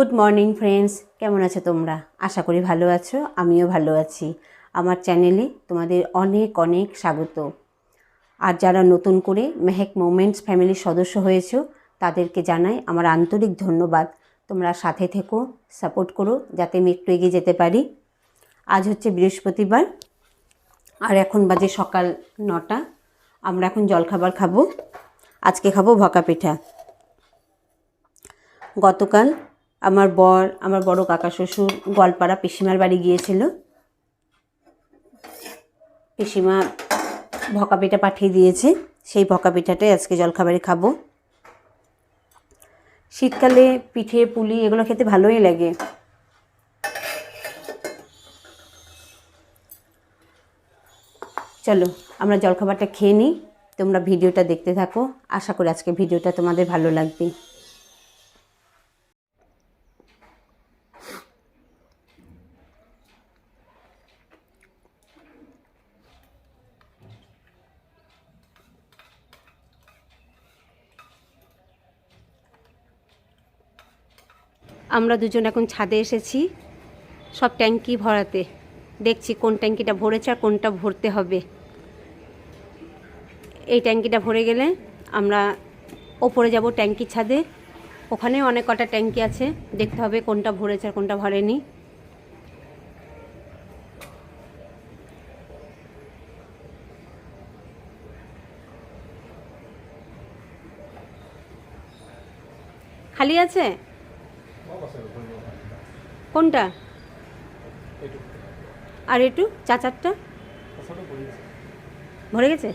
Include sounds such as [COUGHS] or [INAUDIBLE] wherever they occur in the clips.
Good morning friends কেমন আছো তোমরা? আশা করি ভালো আছো, আমিও ভালো আছি। আমার চ্যানেলে তোমাদের অনেক অনেক স্বাগত। আর যারা নতুন করে মেহেক মোমেন্টস ফ্যামিলির সদস্য হয়েছো, তাদেরকে জানাই আমার আন্তরিক ধন্যবাদ। তোমরা সাথে থেকো সাপোর্ট করো, যাতে আমি একটু এগিয়ে যেতে পারি। আজ হচ্ছে বৃহস্পতিবার, আর এখন বাজে সকাল নটা। আমরা এখন জলখাবার খাব। আজকে খাব ভকা পিঠা। গতকাল আমার বর, আমার বড় কাকা শ্বশুর গোয়ালপাড়া পিসিমার বাড়ি গিয়েছিল। পিসিমা ভকা পিঠা পাঠিয়ে দিয়েছে। সেই ভকা পিঠাটাই আজকে জলখাবারে খাব। শীতকালে পিঠে, পুলি এগুলো খেতে ভালোই লাগে। চলো, আমরা জলখাবারটা খেয়ে নিই। তোমরা ভিডিওটা দেখতে থাকো। আশা করি আজকে ভিডিওটা তোমাদের ভালো লাগবে। আমরা দুজন এখন ছাদে এসেছি। সব ট্যাঙ্কি ভরাতে। দেখছি কোন ট্যাঙ্কিটা ভরেছে আর কোনটা ভরতে হবে। এই ট্যাঙ্কিটা ভরে গেলে আমরা ওপরে যাব ট্যাঙ্কির ছাদে। ওখানে অনেক কটা ট্যাঙ্কি আছে। দেখতে হবে কোনটা ভরেছে আর কোনটা ভরেনি। খালি আছে? কোনটা? আর একটু চা চারটা ভরে গেছে?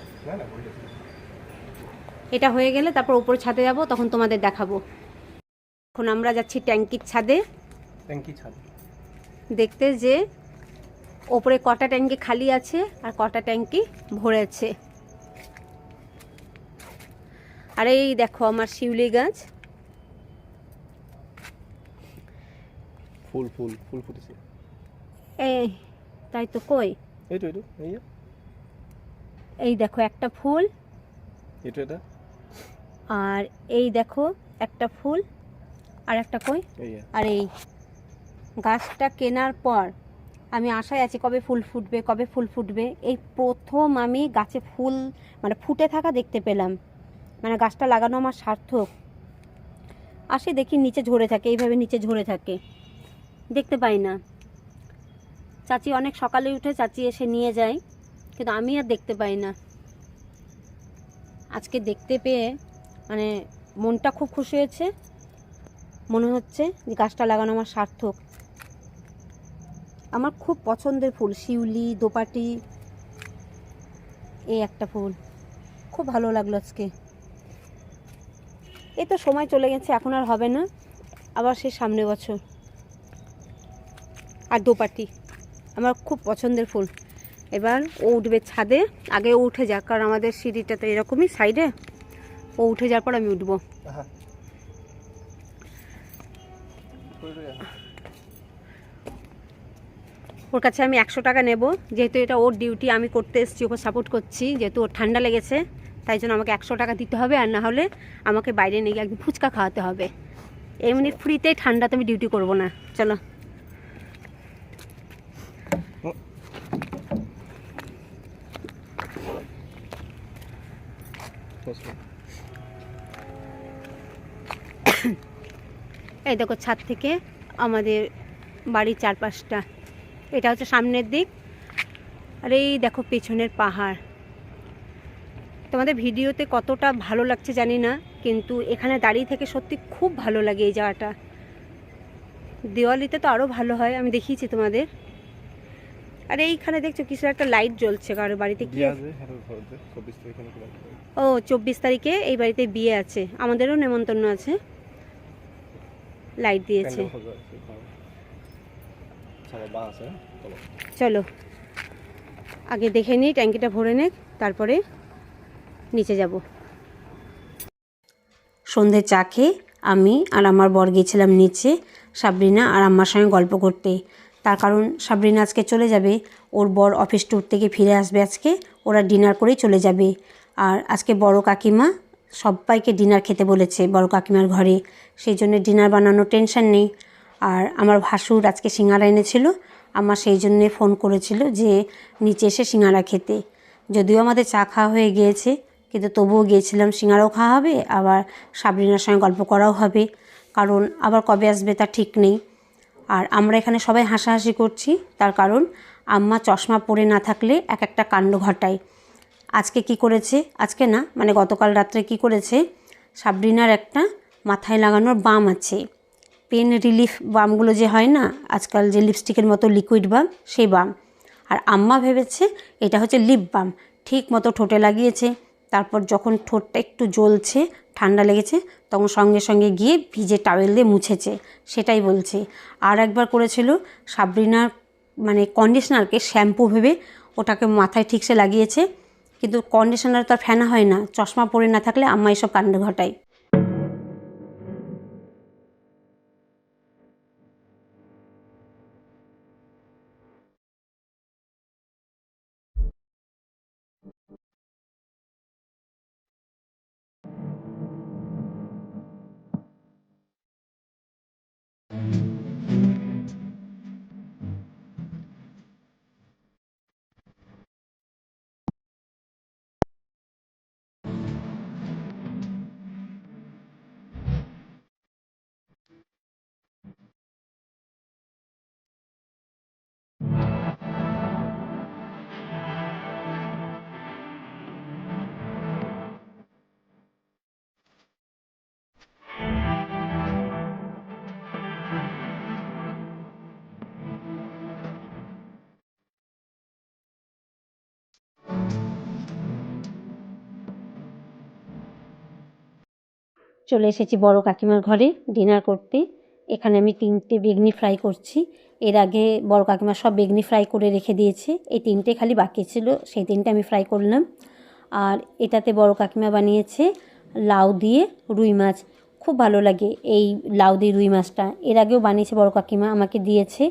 এটা হয়ে গেলে তারপর উপরে ছাদে যাব তখন তোমাদের দেখাবো। এখন আমরা যাচ্ছি ট্যাঙ্কির ছাদে। ট্যাঙ্কি ছাদ। দেখতে যে ওপরে কটা ট্যাঙ্কি খালি আছে আর কটা ট্যাঙ্কি ভরেছে আর এই দেখো আমার শিউলি গাছ। ফুল ফুল ফুল ফুটেছে। এই তাই তো কই? এই তো এই তো এই এই দেখো একটা ফুল। তো এটা। আর এই দেখো একটা ফুল। আর একটা কই। আর এই গাছটা কেনার পর আমি আশায় আছি কবে ফুল ফুটবে কবে ফুল ফুটবে। এই প্রথম আমি গাছে ফুল মানে ফুটে থাকা দেখতে পেলাম। মানে গাছটা লাগানো আমার সার্থক। আসে দেখি নিচে ঝরে থাকে এইভাবে নিচে ঝরে থাকে। দেখতে পাই না। চাচি অনেক সকালে উঠে চাচি এসে নিয়ে যায়, কিন্তু আমি আর দেখতে পাই না। আজকে দেখতে পেয়ে মানে মনটা খুব খুশি হয়েছে। মনে হচ্ছে যে গাছটা লাগানো আমার সার্থক। আমার খুব পছন্দের ফুল, শিউলি, দোপাটি, এই একটা ফুল। খুব ভালো লাগল আজকে। এই তো সময় চলে গেছে, এখন আর হবে না। আবার সে সামনে বছর। আর দোপাটি আমার খুব পছন্দের ফুল। এবার ও উঠবে ছাদে আগে ও উঠে যাক কারণ আমাদের সিঁড়িটা তো এরকমই সাইডে। ও উঠে যাওয়ার পর আমি উঠবো? ওর কাছে আমি একশো টাকা নেব। যেহেতু এটা ওর ডিউটি আমি করতে এসেছি ওকে সাপোর্ট করছি। যেহেতু ওর ঠান্ডা লেগেছে তাই জন্য আমাকে একশো টাকা দিতে হবে আর না হলে আমাকে বাইরে নিয়ে গিয়ে একদিন ফুচকা খাওয়াতে হবে। এমনি ফ্রিতে ঠান্ডাতে আমি ডিউটি করব না। চলো। [COUGHS] এই দেখো ছাদ থেকে আমাদের বাড়ির চারপাশটা। এটা হচ্ছে সামনের দিক। আর এই দেখো পেছনের পাহাড়। তোমাদের ভিডিওতে কতটা ভালো লাগছে জানি না, কিন্তু এখানে দাঁড়িয়ে থেকে সত্যি খুব ভালো লাগে এই জায়গাটা। দেওয়ালিতে তো আরও ভালো হয়, আমি দেখিয়েছি তোমাদের। আর এইখানে দেখছ কিছু একটা লাইট জ্বলছে কারোর বাড়িতে কি? আছে হ্যাঁ। ও চব্বিশ তারিখে এই বাড়িতে বিয়ে আছে। আমাদেরও নেমন্তন্ন আছে। লাইট দিয়েছে। হ্যাঁ। চলো। চলো। আগে দেখে নিই ট্যাঙ্কিটা ভরে নে তারপরে নিচে যাব। সন্ধে চা খেয়ে আমি আর আমার বর গিয়েছিলাম নিচে সাবরিনা আর আমার সঙ্গে গল্প করতে। তার কারণ সাবরিনা আজকে চলে যাবে। ওর বর অফিস ট্যুর থেকে ফিরে আসবে আজকে। ওরা ডিনার করেই চলে যাবে। আর আজকে বড় কাকিমা সবাইকে ডিনার খেতে বলেছে বড় কাকিমার ঘরে। সেই জন্য ডিনার বানানোর টেনশন নেই। আর আমার ভাসুর আজকে সিঙ্গারা এনেছিল। আমার সেই জন্যে ফোন করেছিল যে নিচে এসে সিঙ্গারা খেতে। যদিও আমাদের চা খাওয়া হয়ে গিয়েছে, কিন্তু তবুও গিয়েছিলাম সিঙ্গারাও খাওয়া হবে, আবার সাবরিনার সঙ্গে গল্প করাও হবে। কারণ আবার কবে আসবে তা ঠিক নেই। আর আমরা এখানে সবাই হাসাহাসি করছি। তার কারণ আম্মা চশমা পরে না থাকলে এক একটা কাণ্ড ঘটায়। আজকে কি করেছে? আজকে না মানে গতকাল রাত্রে কি করেছে? সাবরিনার একটা মাথায় লাগানোর বাম আছে। পেন রিলিফ বামগুলো যে হয় না, আজকাল যে লিপস্টিকের মতো লিকুইড বাম, সেই বাম। আর আম্মা ভেবেছে এটা হচ্ছে লিপ বাম। ঠিক মতো ঠোঁটে লাগিয়েছে। তারপর যখন ঠোঁটটা একটু জ্বলছে, ঠান্ডা লেগেছে, তখন সঙ্গে সঙ্গে গিয়ে ভিজে টাওয়েল দিয়ে মুছেছে। সেটাই বলছে। আর একবার করেছিল সাবরিনার মানে কন্ডিশনারকে শ্যাম্পু ভেবে ওটাকে মাথায় ঠিকসে লাগিয়েছে। কিন্তু কন্ডিশনার তো আর ফেনা হয় না, চশমা পরে না থাকলে আম্মা এসব কাণ্ড ঘটায়। চলে এসেছি বড় কাকিমার ঘরে ডিনার করতে। এখানে আমি তিনটে বেগনি ফ্রাই করছি। এর আগে বড় কাকিমা সব বেগনি ফ্রাই করে রেখে দিয়েছে। এই তিনটে খালি বাকি ছিল, সেই তিনটে আমি ফ্রাই করলাম। আর এটাতে বড় কাকিমা বানিয়েছে লাউ দিয়ে রুই মাছ। খুব ভালো লাগে এই লাউ দিয়ে রুই মাছটা। এর আগেও বানিয়েছে বড় কাকিমা, আমাকে দিয়েছে।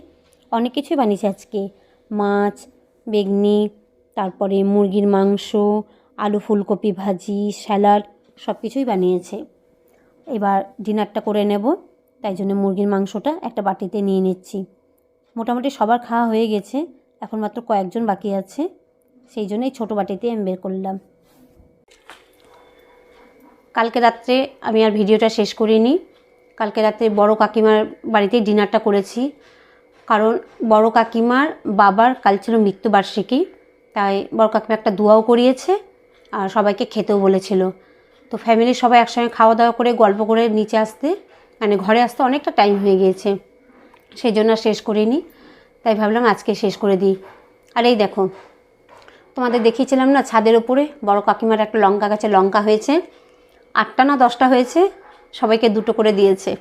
অনেক কিছুই বানিয়েছে আজকে। মাছ, বেগনি, তারপরে মুরগির মাংস, আলু ফুলকপি ভাজি, স্যালাড সব কিছুই বানিয়েছে। এবার ডিনারটা করে নেব। তাই জন্য মুরগির মাংসটা একটা বাটিতে নিয়ে নিচ্ছি। মোটামুটি সবার খাওয়া হয়ে গেছে, এখন মাত্র কয়েকজন বাকি আছে। সেই জন্যই ছোটো বাটিতে আমি বের করলাম। কালকে রাত্রে আমি আর ভিডিওটা শেষ করিনি। কালকে রাত্রে বড় কাকিমার বাড়িতেই ডিনারটা করেছি। কারণ বড় কাকিমার বাবার কাল ছিল মৃত্যুবার্ষিকী, তাই বড় কাকিমা একটা দোয়াও করিয়েছে আর সবাইকে খেতেও বলেছিল। তো ফ্যামিলির সবাই একসঙ্গে খাওয়া দাওয়া করে, গল্প করে নিচে আসতে মানে ঘরে আসতে অনেকটা টাইম হয়ে গিয়েছে। সেই জন্য শেষ করিনি। তাই ভাবলাম আজকে শেষ করে দিই। আর এই দেখো, তোমাদের দেখিয়েছিলাম না ছাদের ওপরে বড় কাকিমার একটা লঙ্কা গাছে লঙ্কা হয়েছে। আটটা না দশটা হয়েছে, সবাইকে দুটো করে দিয়েছে।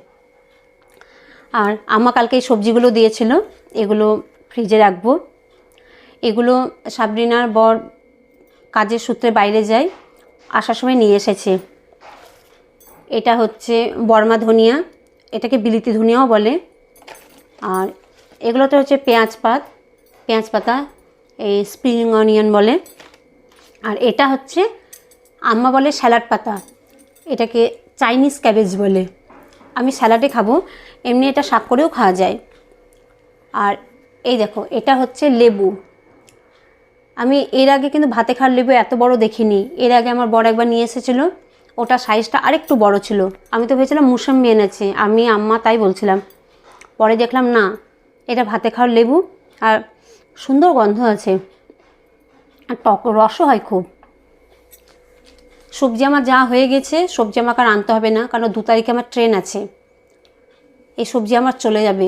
আর আমা কালকে এই সবজিগুলো দিয়েছিল, এগুলো ফ্রিজে রাখব। এগুলো সাবরিনার বর কাজের সূত্রে বাইরে যায়। আসার সময় নিয়ে এসেছে। এটা হচ্ছে বর্মা ধনিয়া। এটাকে বিলিতি ধনিয়াও বলে। আর এগুলোতে হচ্ছে পেঁয়াজ পাত, পেঁয়াজ পাতা, এই স্প্রিং অনিয়ন বলে। আর এটা হচ্ছে, আম্মা বলে স্যালাড পাতা। এটাকে চাইনিজ ক্যাবেজ বলে। আমি স্যালাডে খাব, এমনি এটা শাক করেও খাওয়া যায়। আর এই দেখো, এটা হচ্ছে লেবু। আমি এর আগে কিন্তু ভাতে খাওয়ার লেবু এত বড় দেখিনি। এর আগে আমার বড় একবার নিয়ে এসেছিল, ওটা সাইজটা আরেকটু বড় ছিল। আমি তো ভেবেছিলাম মুসাম্মি এনেছে, আমি, আম্মা তাই বলছিলাম। পরে দেখলাম না, এটা ভাতে খাওয়ার লেবু আর সুন্দর গন্ধ আছে। আর টক রসও হয় খুব। সবজি আমার যা হয়ে গেছে, সবজি আমাকে আর আনতে হবে না, কারণ দু তারিখে আমার ট্রেন আছে। এই সবজি আমার চলে যাবে।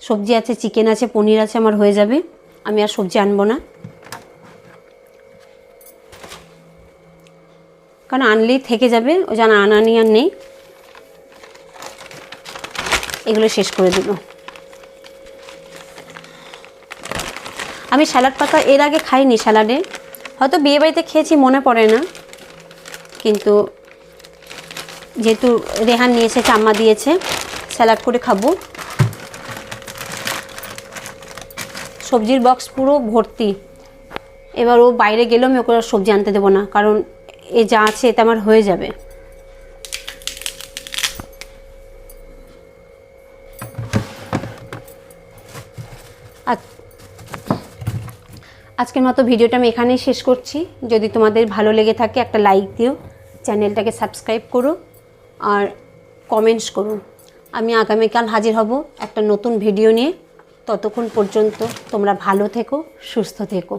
সবজি আছে চিকেন আছে, পনির আছে, আমার হয়ে যাবে। আমি আর সবজি আনব না। কারণ আনলেই থেকে যাবে, ও যেন আনানি আর নেই। এগুলো শেষ করে দেব। আমি স্যালাড পাতা এর আগে খাইনি স্যালাডে। হয়তো বিয়ে বাড়িতে খেয়েছি, মনে পড়ে না। কিন্তু যেহেতু রেহান নিয়েছে আম্মা দিয়েছে, স্যালাড করে খাব। সবজির বক্স পুরো ভর্তি। এবার ও বাইরে গেলেও আমি ওকে সবজি আনতে দেবো না, কারণ এ যা আছে এতে আমার হয়ে যাবে। আজকের মতো ভিডিওটা আমি এখানেই শেষ করছি। যদি তোমাদের ভালো লেগে থাকে একটা লাইক দিও, চ্যানেলটাকে সাবস্ক্রাইব করো আর কমেন্টস করো। আমি আগামীকাল হাজির হব একটা নতুন ভিডিও নিয়ে। ততক্ষণ পর্যন্ত তোমরা ভালো থেকো, সুস্থ থেকো।